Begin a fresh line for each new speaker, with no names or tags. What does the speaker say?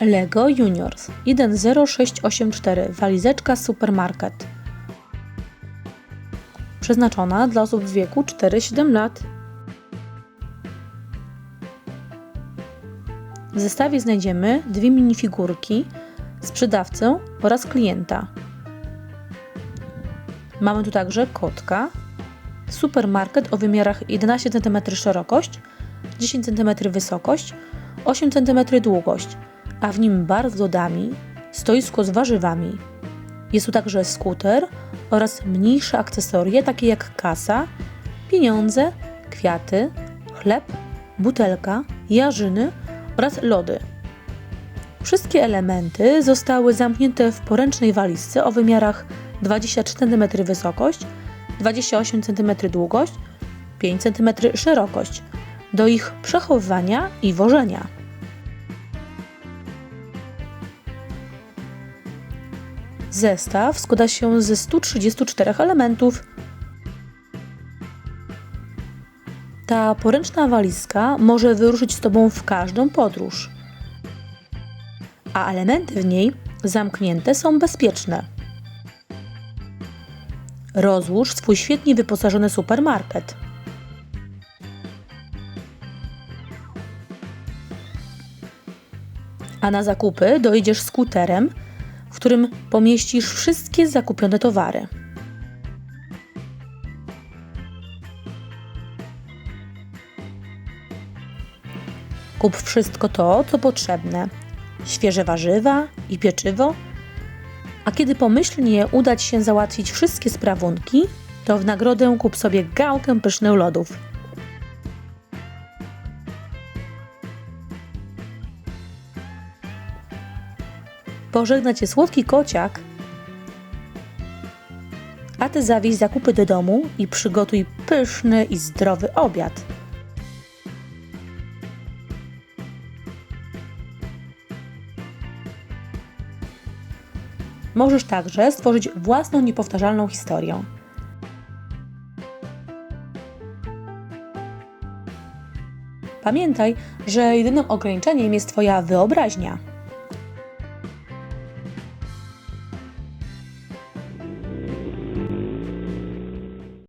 Lego Juniors 10684 walizeczka supermarket. Przeznaczona dla osób w wieku 4-7 lat. W zestawie znajdziemy dwie minifigurki, sprzedawcę oraz klienta. Mamy tu także kotka, supermarket o wymiarach 11 cm szerokość, 10 cm wysokość, 8 cm długość, a w nim bar z lodami, stoisko z warzywami. Jest tu także skuter oraz mniejsze akcesoria takie jak kasa, pieniądze, kwiaty, chleb, butelka, jarzyny oraz lody. Wszystkie elementy zostały zamknięte w poręcznej walizce o wymiarach 23 cm wysokość, 28 cm długość, 5 cm szerokość do ich przechowywania i wożenia. Zestaw składa się ze 134 elementów. Ta poręczna walizka może wyruszyć z Tobą w każdą podróż, a elementy w niej zamknięte są bezpieczne. Rozłóż swój świetnie wyposażony supermarket. A na zakupy dojedziesz skuterem, w którym pomieścisz wszystkie zakupione towary. Kup wszystko to, co potrzebne: świeże warzywa i pieczywo. A kiedy pomyślnie uda Ci się załatwić wszystkie sprawunki, to w nagrodę kup sobie gałkę pysznych lodów. Pożegna Cię słodki kociak, a Ty zawieź zakupy do domu i przygotuj pyszny i zdrowy obiad. Możesz także stworzyć własną niepowtarzalną historię. Pamiętaj, że jedynym ograniczeniem jest Twoja wyobraźnia.